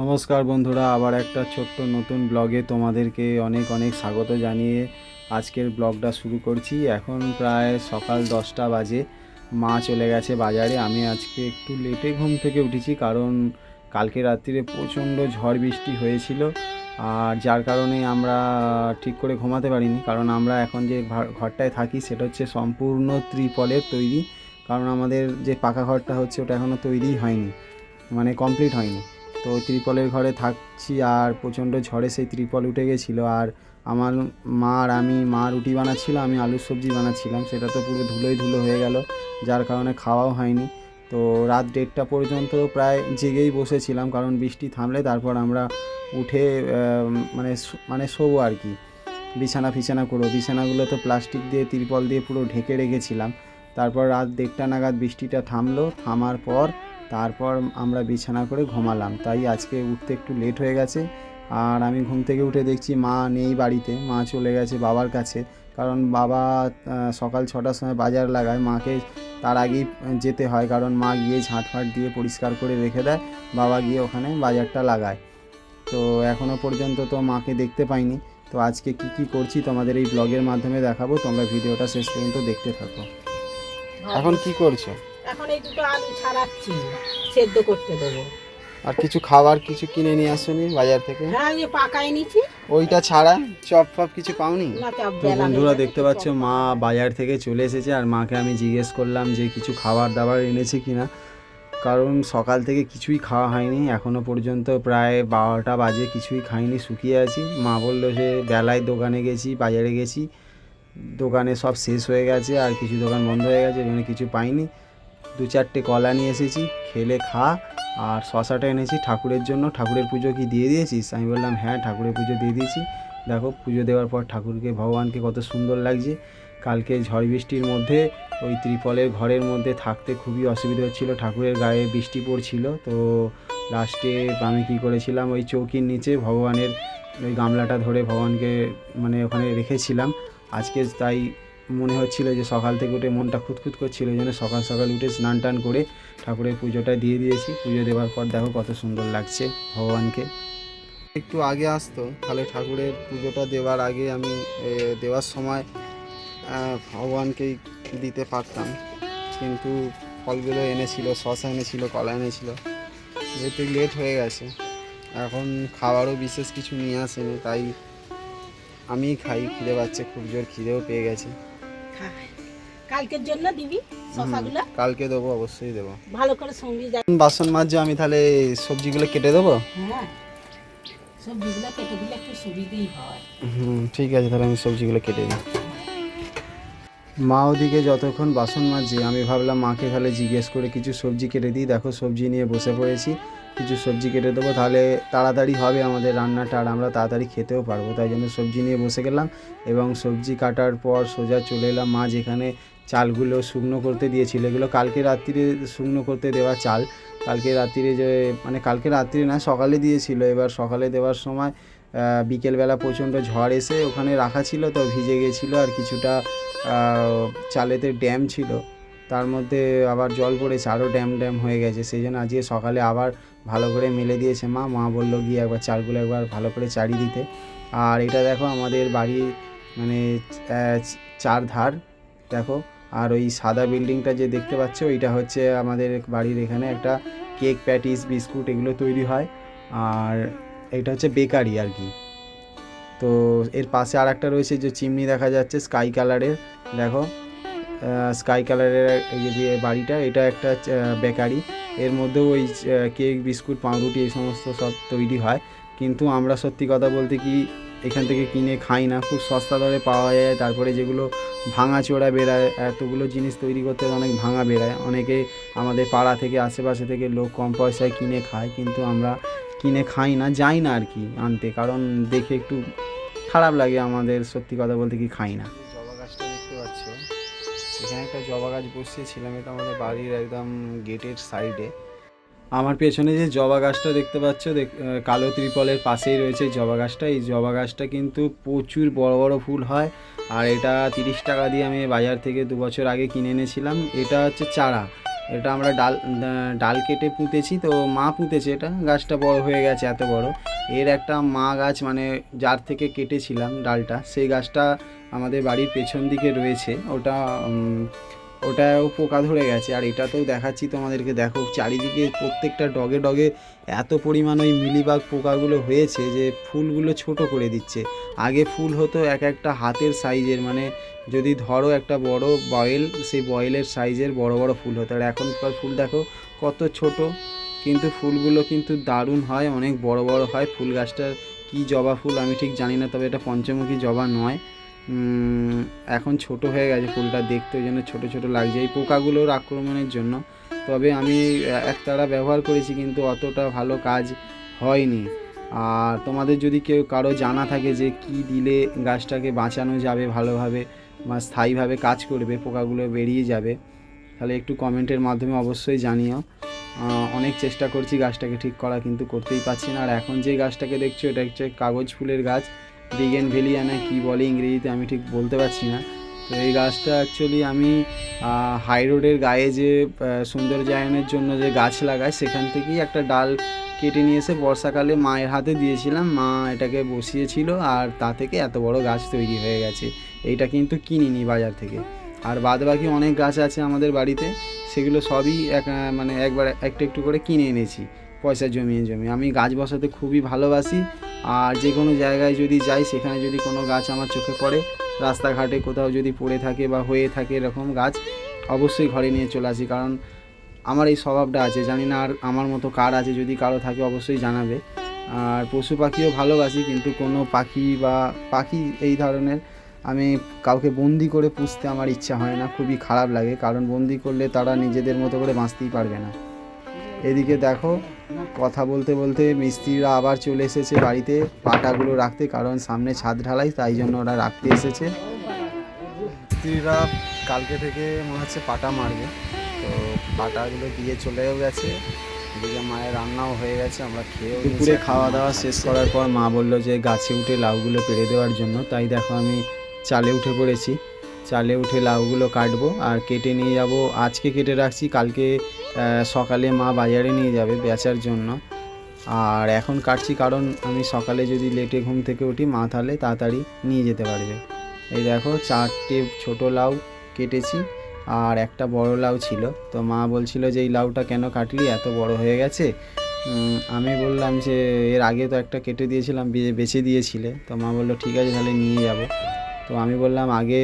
নমস্কার বন্ধুরা, আবার একটা ছোট্ট নতুন ব্লগে তোমাদেরকে অনেক অনেক স্বাগত জানিয়ে আজকের ব্লগটা শুরু করছি। এখন প্রায় সকাল দশটা বাজে, মা চলে গেছে বাজারে। আমি আজকে একটু লেটে ঘুম থেকে উঠেছি কারণ কালকে রাত্রিরে প্রচণ্ড ঝড় বৃষ্টি হয়েছিল আর যার কারণে আমরা ঠিক করে ঘুমাতে পারিনি। কারণ আমরা এখন যে ঘরটায় থাকি সেটা হচ্ছে সম্পূর্ণ ত্রিপলের তৈরি। কারণ আমাদের যে পাকা ঘরটা হচ্ছে ওটা এখনও তৈরিই হয়নি মানে কমপ্লিট হয়নি। তো ওই ত্রিপলের ঘরে থাকছি আর প্রচণ্ড ঝড়ে সেই ত্রিপল উঠে গেছিল। আর আমার মা আর আমি, মা রুটি বানাচ্ছিল, আমি আলুর সবজি বানাচ্ছিলাম। সেটা তো পুরো ধুলোই ধুলো হয়ে গেল, যার কারণে খাওয়াও হয়নি। তো রাত দেড়টা পর্যন্ত প্রায় জেগেই বসেছিলাম, কারণ বৃষ্টি থামলে তারপর আমরা উঠে মানে মানে শোবো আর কি। বিছানা ফিছানা করো বিছানাগুলো তো প্লাস্টিক দিয়ে, তিরপল দিয়ে পুরো ঢেকে রেখেছিলাম। তারপর রাত দেড়টা নাগাদ বৃষ্টিটা থামলো। থামার পর তারপর আমরা বিছানা করে ঘুমালাম। তাই আজকে উঠতে একটু লেট হয়ে গেছে। আর আমি ঘুম থেকে উঠে দেখছি মা নেই বাড়িতে। মা চলে গেছে বাবার কাছে। কারণ বাবা সকাল ছটার সময় বাজার লাগায়। মাকে তার আগেই যেতে হয়। কারণ মা গিয়ে ঝাঁটফাট দিয়ে পরিষ্কার করে রেখে দেয়। বাবা গিয়ে ওখানে বাজারটা লাগায়। তো এখনও পর্যন্ত তো মাকে দেখতে পাইনি। তো আজকে কি কি করছি তোমাদের এই ব্লগের মাধ্যমে দেখাবো। তোমরা ভিডিওটা শেষ পর্যন্ত দেখতে থাকো। এখন কি করছ? এখন এই দুটো আলু ছাড়াচ্ছি সেদ্ধ করতে দেবো। আর কিছু খাবার কিছু কিনে নিয়ে আসনি বাজার থেকে? হ্যাঁ এই পাকাই নিচ্ছি ওইটা ছাড়া চপ ফপ কিছু পাওনি? তো বন্ধুরা দেখতে পাচ্ছ মা বাজার থেকে চলে এসেছে আর মাকে আমি জিজ্ঞেস করলাম যে কিছু খাবার দাবার এনেছে কিনা। কারণ সকাল থেকে কিছুই খাওয়া হয়নি এখনও পর্যন্ত প্রায় বারোটা বাজে কিছুই খাইনি শুকিয়ে আছি। মা বলল যে বেলায় দোকানে গেছি বাজারে গেছি দোকানে সব শেষ হয়ে গেছে আর কিছু দোকান বন্ধ হয়ে গেছে ওখানে কিছু পাইনি। দু চারটে কলা নিয়ে এসেছি, খেলে খা, আর শশাটা এনেছি ঠাকুরের জন্য। ঠাকুরের পুজো কি দিয়ে দিয়েছিস? আমি বললাম হ্যাঁ ঠাকুরের পুজো দিয়ে দিয়েছি। দেখো, পুজো দেওয়ার পর ঠাকুরকে, ভগবানকে কত সুন্দর লাগছে। কালকে ঝড় বৃষ্টির মধ্যে ওই ত্রিপলের ঘরের মধ্যে থাকতে খুবই অসুবিধা হচ্ছিল। ঠাকুরের গায়ে বৃষ্টি পড়ছিল, তো লাস্টে আমি কী করেছিলাম, ওই চৌকির নিচে ভগবানের ওই গামলাটা ধরে ভগবানকে মানে ওখানে রেখেছিলাম। আজকে তাই মনে হচ্ছিল যে সকাল থেকে উঠে মনটা খুঁতখুত করছিল জন্য সকাল সকাল উঠে স্নান টান করে ঠাকুরের পুজোটা দিয়ে দিয়েছি। পুজো দেওয়ার পর দেখো কত সুন্দর লাগছে ভগবানকে। একটু আগে আসতো, তাহলে ঠাকুরের পুজোটা দেওয়ার আগে আমি দেওয়ার সময় ভগবানকেই দিতে পারতাম। কিন্তু ফলগুলো এনেছিল শশা এনেছিল, কলা এনেছিল। যেহেতু লেট হয়ে গেছে, এখন খাবারও বিশেষ কিছু নিয়ে আসেনি, তাই আমি খাই, খিদে পাচ্ছে, খুব জোর খিদেও পেয়ে গেছে। কালকের জন্য দিবি শশাগুলো কালকে দেবো অবশ্যই দেবো। ভালো করে সঙ্গে যা বাসন মাজছে আমি তাহলে সবজিগুলো কেটে দেবো? হ্যাঁ। সবজিগুলো কেটে দিলে একটু সুবিধেই হয়। হুম ঠিক আছে তাহলে আমি সবজিগুলো কেটে দিই। মা ওদিকে যতক্ষণ বাসন মাজছে আমি ভাবলাম মাকে তাহলে জিজ্ঞেস করে কিছু সবজি কেটে দিই। দেখো সবজি নিয়ে বসে পড়েছি। কিছু সবজি কেটে দেবো, তাহলে তাড়াতাড়ি হবে আমাদের রান্নাটা আর আমরা তাড়াতাড়ি খেতেও পারব। তাই জন্য সবজি নিয়ে বসে গেলাম এবং সবজি কাটার পর সোজা চলে এলাম মা যেখানে চালগুলো শুকনো করতে দিয়েছিল। এগুলো কালকে রাত্রিরে শুকনো করতে দেওয়া চাল। কালকে রাত্রিরে যে মানে কালকে রাত্রিরে না, সকালে দিয়েছিল। এবার সকালে দেওয়ার সময় বিকেলবেলা প্রচণ্ড ঝড় এসে ওখানে রাখা ছিল তো, ভিজে গেছিল আর কিছুটা চালেতে ড্যাম ছিল। তার মধ্যে আবার জল পড়েছে আরও ড্যাম ড্যাম হয়ে গেছে। সেই জন্য আজকে সকালে আবার ভালো করে মেলে দিয়েছে মা। মা বলল, গিয়ে একবার চালগুলো একবার ভালো করে চাড়ি দিতে। আর এটা দেখো আমাদের বাড়ি মানে চার ধার, দেখো। আর ওই সাদা বিল্ডিংটা যে দেখতে পাচ্ছ, ওইটা হচ্ছে আমাদের বাড়ির এখানে একটা কেক প্যাটিস, বিস্কুট এগুলো তৈরি হয়। আর এটা হচ্ছে বেকারি আর কি। তো এর পাশে আর একটা রয়েছে যে চিমনি দেখা যাচ্ছে, স্কাই কালারের, দেখো। স্কাই কালারের যে বাড়িটা, এটা একটা বেকারি। এর মধ্যেও ওই কেক বিস্কুট পাউরুটি এই সমস্ত সব তৈরি হয়। কিন্তু আমরা সত্যি কথা বলতে কি, এখান থেকে কিনে খাই না। খুব সস্তা দরে পাওয়া যায়। তারপরে যেগুলো ভাঙা চোরা বেরায় এতগুলো জিনিস তৈরি করতে অনেক ভাঙা বেরায় অনেকে আমাদের পাড়া থেকে, আশেপাশে থেকে লোক কম পয়সায় কিনে খায়। কিন্তু আমরা কিনে খাই না, যাই না আর কি আনতে। কারণ দেখে একটু খারাপ লাগে আমাদের, সত্যি কথা বলতে কি, খাই না। এখানে একটা জবা গাছ বসিয়েছিলাম, এটা আমাদের বাড়ির একদম গেটের সাইডে। আমার পেছনে যে জবা গাছটা দেখতে পাচ্ছ কালো ত্রিপলের পাশেই রয়েছে জবা গাছটা। এই জবা গাছটা কিন্তু প্রচুর বড় বড় ফুল হয়, আর এটা তিরিশ টাকা দিয়ে আমি বাজার থেকে দু বছর আগে কিনে এনেছিলাম। এটা হচ্ছে চারা। এটা আমরা ডাল ডাল কেটে পুঁতেছি, তো মা পুঁতেছে এটা। গাছটা বড় হয়ে গেছে, এত বড়। এর একটা মা গাছ মানে যার থেকে কেটেছিলাম ডালটা, সেই গাছটা আমাদের বাড়ির পেছন দিকে রয়েছে, ওটা ওটাও পোকা ধরে গেছে, আর এটাতেও দেখাচ্ছি তোমাদেরকে, দেখো চারিদিকে প্রত্যেকটা ডগে ডগে এত পরিমাণ ওই মিলিবাগ পোকাগুলো হয়েছে যে ফুলগুলো ছোট করে দিচ্ছে। আগে ফুল হতো এক একটা হাতের সাইজের মানে যদি ধরো একটা বড় বয়েল, সেই বয়েলের সাইজের বড় বড় ফুল হতো। আর এখনকার ফুল দেখো কত ছোট, কিন্তু ফুলগুলো কিন্তু দারুণ হয়, অনেক বড় বড় হয়। ফুল গাছটার কী জবা ফুল আমি ঠিক জানি না, তবে এটা পঞ্চমুখী জবা নয়। এখন ছোট হয়ে গেছে ফুলটা দেখতে, ওই জন্য ছোটো ছোটো লাগছে। এই পোকাগুলোর আক্রমণের জন্য। তবে আমি একতারা ব্যবহার করেছি, কিন্তু অতটা ভালো কাজ হয়নি। আর তোমাদের যদি কেউ, কারও জানা থাকে যে কি দিলে গাছটাকে বাঁচানো যাবে ভালোভাবে বা স্থায়ীভাবে কাজ করবে, পোকাগুলো বেরিয়ে যাবে, তাহলে একটু কমেন্টের মাধ্যমে অবশ্যই জানিও। অনেক চেষ্টা করছি গাছটাকে ঠিক করা, কিন্তু করতেই পারছি না। আর এখন যে গাছটাকে দেখছ, এটা হচ্ছে কাগজ ফুলের গাছ। বিগেন ভেলিয়ানা কী বলে ইংরেজিতে আমি ঠিক বলতে পারছি না। তো এই গাছটা অ্যাকচুয়ালি আমি হাই রোডের গায়ে যে সৌন্দর্যায়নের জন্য যে গাছ লাগায় সেখান থেকেই একটা ডাল কেটে নিয়ে এসে বর্ষাকালে মায়ের হাতে দিয়েছিলাম। মা এটাকে বসিয়েছিল আর তা থেকে এত বড় গাছ তৈরি হয়ে গেছে। এইটা কিন্তু কিনিনি বাজার থেকে। আর বাদ বাকি অনেক গাছ আছে আমাদের বাড়িতে, সেগুলো সবই এক মানে একবার একটু একটু করে কিনে এনেছি, পয়সা জমিয়ে জমিয়ে। আমি গাছ বসাতে খুবই ভালোবাসি আর যে কোনো জায়গায় যদি যাই, সেখানে যদি কোনো গাছ আমার চোখে পড়ে, রাস্তাঘাটে কোথাও যদি পড়ে থাকে বা হয়ে থাকে এরকম গাছ, অবশ্যই ঘরে নিয়ে চলে আসি। কারণ আমার এই স্বভাবটা আছে, জানি না আর আমার মতো কার আছে, যদি কারও থাকে অবশ্যই জানাবে। আর পশু পাখিও ভালোবাসি, কিন্তু কোনো পাখি বা পাখি এই ধরনের আমি কাউকে বন্দি করে পুষতে আমার ইচ্ছা হয় না, খুবই খারাপ লাগে। কারণ বন্দি করলে তারা নিজেদের মতো করে বাঁচতেই পারবে না। এদিকে দেখো কথা বলতে বলতে মিস্ত্রিরা আবার চলে এসেছে বাড়িতে, পাটাগুলো রাখতে, কারণ সামনে ছাদ ঢালাই, তাই জন্য ওরা রাখতে এসেছে। মিস্ত্রিরা কালকে থেকে মনে হচ্ছে পাটা মারবে। তো পাটাগুলো দিয়ে চলেও গেছে। এদিকে মায়ের রান্নাও হয়ে গেছে, আমরা খেয়েও দুপুরে খাওয়া দাওয়া শেষ করার পর মা বলল যে গাছে উঠে লাউগুলো পেড়ে দেওয়ার জন্য, তাই দেখো আমি চালে উঠে পড়েছি। চালে উঠে লাউগুলো কাটবো আর কেটে নিয়ে যাব। আজকে কেটে রাখছি, কালকে সকালে মা বাজারে নিয়ে যাবে বেচার জন্য। আর এখন কাটছি কারণ আমি সকালে যদি লেটে ঘুম থেকে উঠি, মা তাহলে তাড়াতাড়ি নিয়ে যেতে পারবে। এই দেখো, চারটে ছোট লাউ কেটেছি আর একটা বড় লাউ ছিল। তো মা বলছিল যে, এই লাউটা কেন কাটলি? এত বড় হয়ে গেছে। আমি বললাম যে, এর আগে তো একটা কেটে দিয়েছিলাম বে- বেচে দিয়েছিলে। তো মা বলল, ঠিক আছে, তাহলে নিয়ে যাব। তো আমি বললাম আগে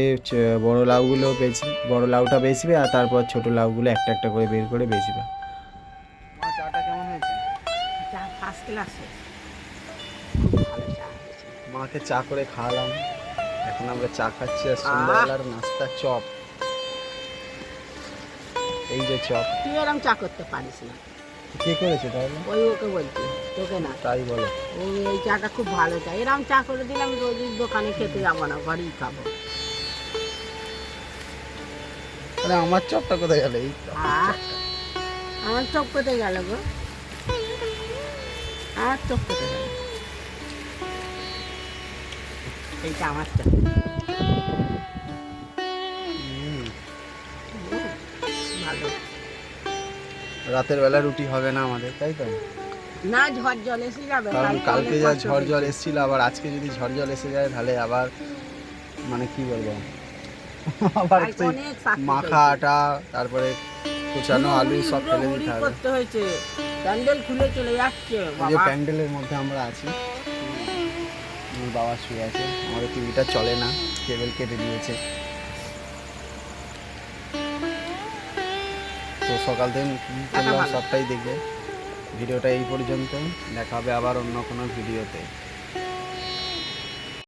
বড় লাউগুলো বেচ বড় লাউটা বেচবে আর তারপর ছোট লাউগুলো একটা একটা করে বের করে বেচবে। চাটা কেমন হয়েছে? চা ফার্স্ট ক্লাস খুব ভালো চা হয়েছে। মাকে চা করে খাওয়ালাম। এখন আমরা চা খাচ্ছি আর সন্ধ্যাবেলার নাস্তা চপ। এই যে চপ। তুই এরকম চা করতে পারিস না। কে করেছে তাহলে? ওই ওকে বলছি তোকে না। তাই বলো। ও এই চাটা খুব ভালো চা এরকম চা করে দিলে আমি রোজ দোকানে খেতে যাব না ঘরেই খাব। আরে আমার চপটা কোথায় গেল? এই আমার চোখ কোথায় গেল গো? আমার চোখ কোথায় গেল? এইটা আমার চোখ রাতের বেলা রুটি হবে না আমাদের তাই তো? না ঝড় জল এসে যাবে। কারণ কালকে যা ঝড় জল। এসেছিল আবার আজকে যদি ঝড় জল এসে যায় তাহলে আবার মানে কি বলব? আবার সেই মাখা আটা তারপরে কুচানো আলু সব ফেলে দিতে হবে। করতে হয়েছে। প্যান্ডেল খুলে চলে যাচ্ছে যে প্যান্ডেলের মধ্যে আমরা আছি। বাবা শুয়ে আছে আমাদের টিভিটা চলে না কেবল কেটে দিয়েছে। সকাল থেকে করলাম সবটাই দেখবে ভিডিওটা এই পর্যন্ত। দেখা হবে আবার অন্য কোনো ভিডিওতে।